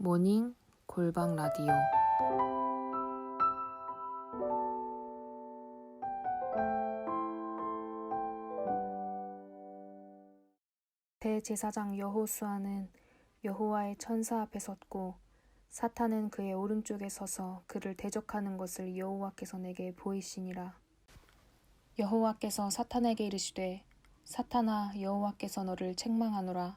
모닝 골방 라디오. 대제사장 여호수아는 여호와의 천사 앞에 섰고 사탄은 그의 오른쪽에 서서 그를 대적하는 것을 여호와께서 내게 보이시니라. 여호와께서 사탄에게 이르시되 사탄아 여호와께서 너를 책망하노라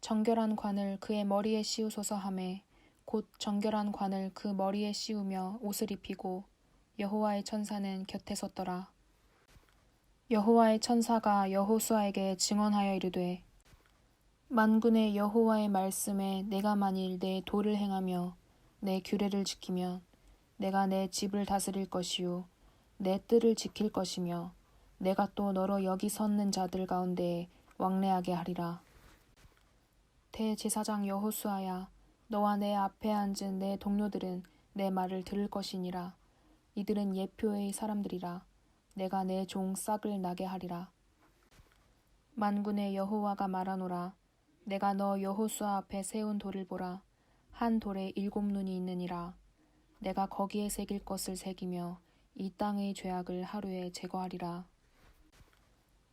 정결한 관을 그의 머리에 씌우소서 하매 곧 정결한 관을 그 머리에 씌우며 옷을 입히고 여호와의 천사는 곁에 섰더라. 여호와의 천사가 여호수아에게 증언하여 이르되 만군의 여호와의 말씀에 내가 만일 내 도를 행하며 내 규례를 지키면 내가 내 집을 다스릴 것이요 내 뜰을 지킬 것이며 내가 또 너로 여기 섰는 자들 가운데 왕래하게 하리라. 대제사장 여호수아야 너와 내 앞에 앉은 내 동료들은 내 말을 들을 것이니라. 이들은 예표의 사람들이라. 내가 내 종 싹을 나게 하리라. 만군의 여호와가 말하노라. 내가 너 여호수아 앞에 세운 돌을 보라. 한 돌에 일곱 눈이 있느니라. 내가 거기에 새길 것을 새기며 이 땅의 죄악을 하루에 제거하리라.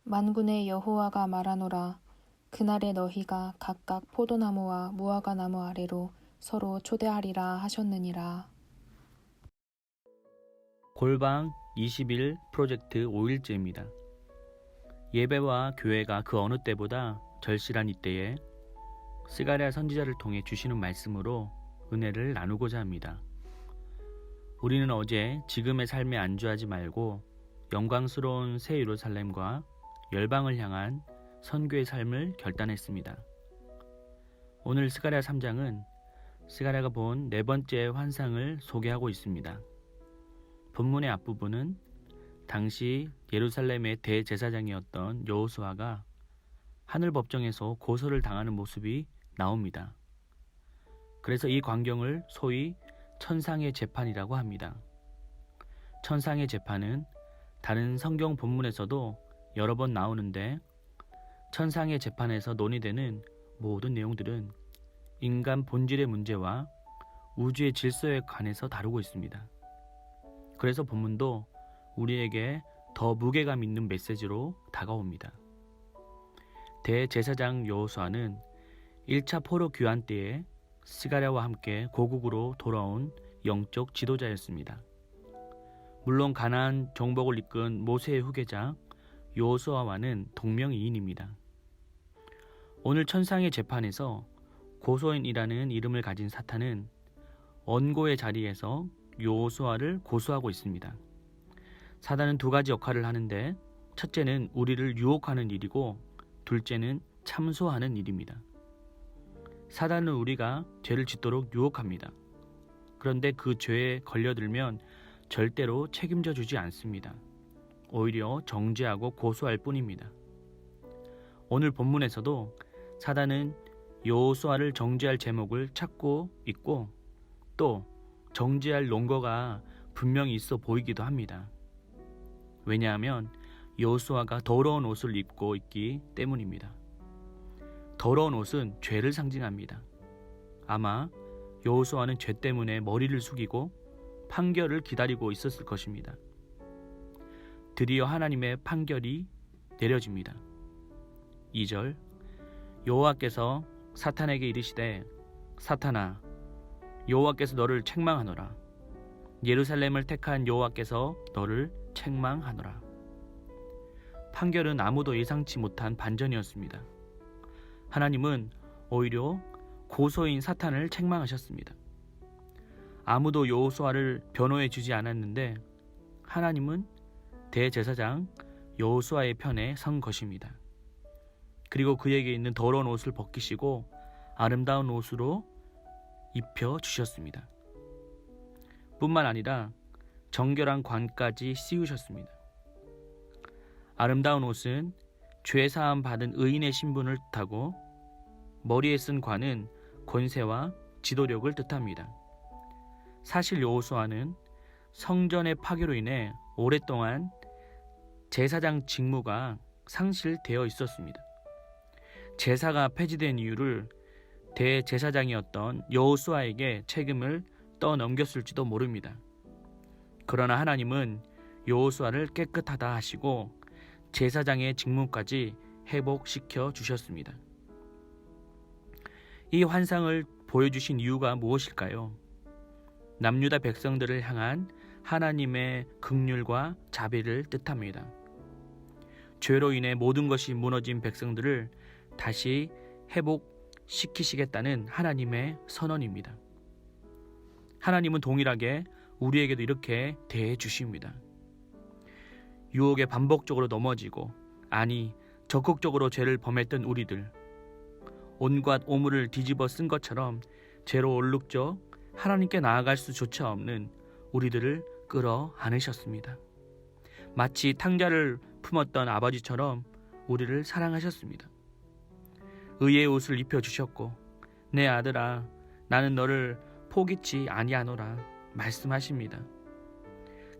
만군의 여호와가 말하노라 그날에 너희가 각각 포도나무와 무화과 나무 아래로 서로 초대하리라 하셨느니라. 골방 20일 프로젝트 5일째입니다. 예배와 교회가 그 어느 때보다 절실한 이때에 스가랴 선지자를 통해 주시는 말씀으로 은혜를 나누고자 합니다. 우리는 어제 지금의 삶에 안주하지 말고 영광스러운 새 예루살렘과 열방을 향한 선교의 삶을 결단했습니다. 오늘 스가랴 3장은 스가랴가 본 네 번째 환상을 소개하고 있습니다. 본문의 앞부분은 당시 예루살렘의 대제사장이었던 여호수아가 하늘 법정에서 고소를 당하는 모습이 나옵니다. 그래서 이 광경을 소위 천상의 재판이라고 합니다. 천상의 재판은 다른 성경 본문에서도 여러 번 나오는데 천상의 재판에서 논의되는 모든 내용들은 인간 본질의 문제와 우주의 질서에 관해서 다루고 있습니다. 그래서 본문도 우리에게 더 무게감 있는 메시지로 다가옵니다. 대제사장 여호수아는 1차 포로 귀환 때에 스가랴와 함께 고국으로 돌아온 영적 지도자였습니다. 물론 가나안 정복을 이끈 모세의 후계자 여호수아와는 동명이인입니다. 오늘 천상의 재판에서 고소인이라는 이름을 가진 사탄은 원고의 자리에서 요호수아를 고소하고 있습니다. 사단은 두 가지 역할을 하는데 첫째는 우리를 유혹하는 일이고 둘째는 참소하는 일입니다. 사단은 우리가 죄를 짓도록 유혹합니다. 그런데 그 죄에 걸려들면 절대로 책임져 주지 않습니다. 오히려 정죄하고 고소할 뿐입니다. 오늘 본문에서도 사단은 여호수아를 정죄할 제목을 찾고 있고 또 정죄할 논거가 분명히 있어 보이기도 합니다. 왜냐하면 여호수아가 더러운 옷을 입고 있기 때문입니다. 더러운 옷은 죄를 상징합니다. 아마 여호수아는 죄 때문에 머리를 숙이고 판결을 기다리고 있었을 것입니다. 드디어 하나님의 판결이 내려집니다. 2절 여호와께서 사탄에게 이르시되 사탄아 여호와께서 너를 책망하노라 예루살렘을 택한 여호와께서 너를 책망하노라 판결은 아무도 예상치 못한 반전이었습니다. 하나님은 오히려 고소인 사탄을 책망하셨습니다. 아무도 여호수아를 변호해 주지 않았는데 하나님은 대제사장 여호수아의 편에 선 것입니다. 그리고 그에게 있는 더러운 옷을 벗기시고 아름다운 옷으로 입혀 주셨습니다. 뿐만 아니라 정결한 관까지 씌우셨습니다. 아름다운 옷은 죄 사함 받은 의인의 신분을 뜻하고 머리에 쓴 관은 권세와 지도력을 뜻합니다. 사실 여호수아는 성전의 파괴로 인해 오랫동안 제사장 직무가 상실되어 있었습니다. 제사가 폐지된 이유를 대제사장이었던 여호수아에게 책임을 떠넘겼을지도 모릅니다. 그러나 하나님은 여호수아를 깨끗하다 하시고 제사장의 직무까지 회복시켜 주셨습니다. 이 환상을 보여주신 이유가 무엇일까요? 남유다 백성들을 향한 하나님의 극률과 자비를 뜻합니다. 죄로 인해 모든 것이 무너진 백성들을 다시 회복시키시겠다는 하나님의 선언입니다. 하나님은 동일하게 우리에게도 이렇게 대해 주십니다. 유혹에 반복적으로 넘어지고 아니 적극적으로 죄를 범했던 우리들 온갖 오물을 뒤집어 쓴 것처럼 죄로 얼룩져 하나님께 나아갈 수조차 없는 우리들을 끌어 안으셨습니다. 마치 탕자를 품었던 아버지처럼 우리를 사랑하셨습니다. 의의 옷을 입혀 주셨고 내 아들아 나는 너를 포기치 아니하노라 말씀하십니다.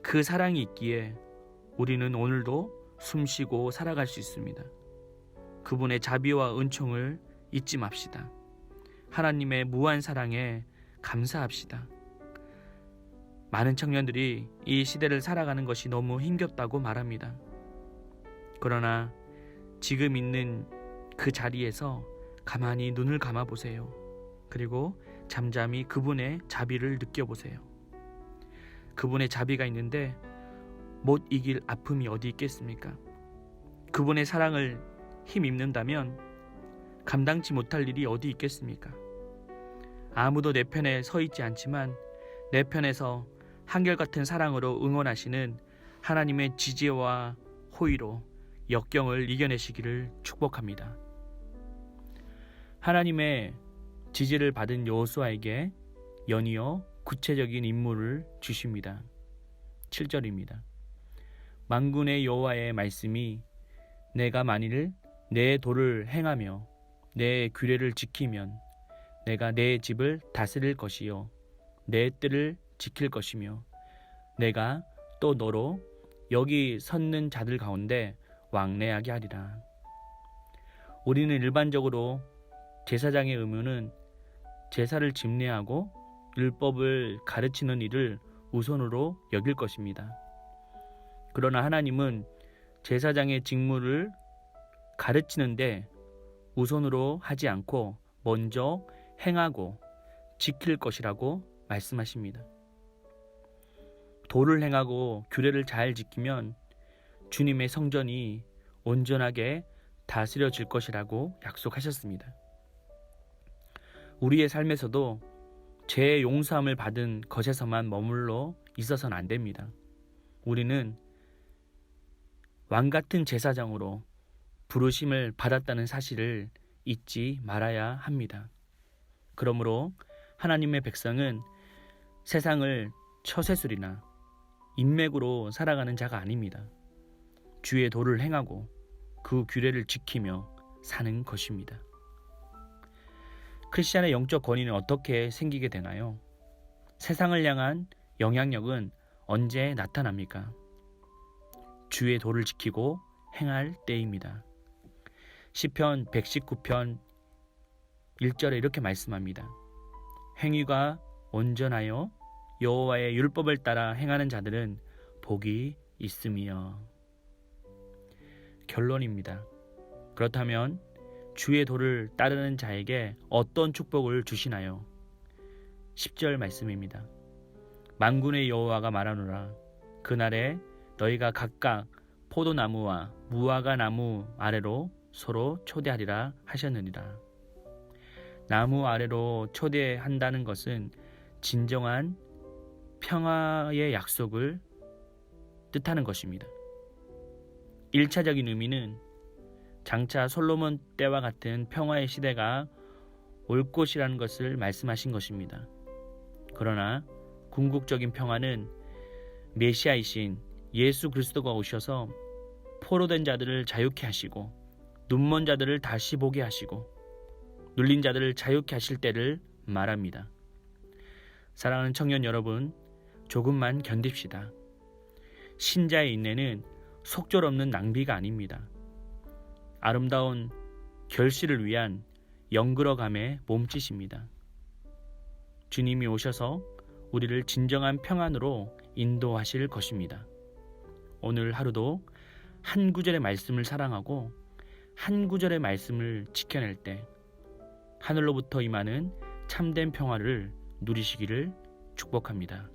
그 사랑이 있기에 우리는 오늘도 숨쉬고 살아갈 수 있습니다. 그분의 자비와 은총을 잊지 맙시다. 하나님의 무한 사랑에 감사합시다. 많은 청년들이 이 시대를 살아가는 것이 너무 힘겹다고 말합니다. 그러나 지금 있는 그 자리에서 가만히 눈을 감아 보세요. 그리고 잠잠히 그분의 자비를 느껴보세요. 그분의 자비가 있는데 못 이길 아픔이 어디 있겠습니까? 그분의 사랑을 힘입는다면 감당치 못할 일이 어디 있겠습니까? 아무도 내 편에 서 있지 않지만 내 편에서 한결같은 사랑으로 응원하시는 하나님의 지지와 호의로 역경을 이겨내시기를 축복합니다. 하나님의 지지를 받은 여호수아에게 연이어 구체적인 임무를 주십니다. 7절입니다. 만군의 여호와의 말씀이 내가 만일 내 도를 행하며 내 규례를 지키면 내가 내 집을 다스릴 것이요 내 뜰을 지킬 것이며 내가 또 너로 여기 섰는 자들 가운데 왕래하게 하리라. 우리는 일반적으로 제사장의 의무는 제사를 집례하고 율법을 가르치는 일을 우선으로 여길 것입니다. 그러나 하나님은 제사장의 직무를 가르치는데 우선으로 하지 않고 먼저 행하고 지킬 것이라고 말씀하십니다. 도를 행하고 규례를 잘 지키면 주님의 성전이 온전하게 다스려질 것이라고 약속하셨습니다. 우리의 삶에서도 죄의 용서함을 받은 것에서만 머물러 있어서는 안 됩니다. 우리는 왕 같은 제사장으로 부르심을 받았다는 사실을 잊지 말아야 합니다. 그러므로 하나님의 백성은 세상을 처세술이나 인맥으로 살아가는 자가 아닙니다. 주의 도를 행하고 그 규례를 지키며 사는 것입니다. 크리스천의 영적 권위는 어떻게 생기게 되나요? 세상을 향한 영향력은 언제 나타납니까? 주의 도를 지키고 행할 때입니다. 시편 119편 1절에 이렇게 말씀합니다. 행위가 온전하여 여호와의 율법을 따라 행하는 자들은 복이 있으며 결론입니다. 그렇다면 주의 도를 따르는 자에게 어떤 축복을 주시나요? 10절 말씀입니다. 만군의 여호와가 말하노라 그날에 너희가 각각 포도나무와 무화과 나무 아래로 서로 초대하리라 하셨느니라. 나무 아래로 초대한다는 것은 진정한 평화의 약속을 뜻하는 것입니다. 1차적인 의미는 장차 솔로몬 때와 같은 평화의 시대가 올 것이라는 것을 말씀하신 것입니다. 그러나 궁극적인 평화는 메시아이신 예수 그리스도가 오셔서 포로된 자들을 자유케 하시고 눈먼 자들을 다시 보게 하시고 눌린 자들을 자유케 하실 때를 말합니다. 사랑하는 청년 여러분, 조금만 견딥시다. 신자의 인내는 속절없는 낭비가 아닙니다. 아름다운 결실을 위한 영그러감의 몸짓입니다. 주님이 오셔서 우리를 진정한 평안으로 인도하실 것입니다. 오늘 하루도 한 구절의 말씀을 사랑하고 한 구절의 말씀을 지켜낼 때 하늘로부터 임하는 참된 평화를 누리시기를 축복합니다.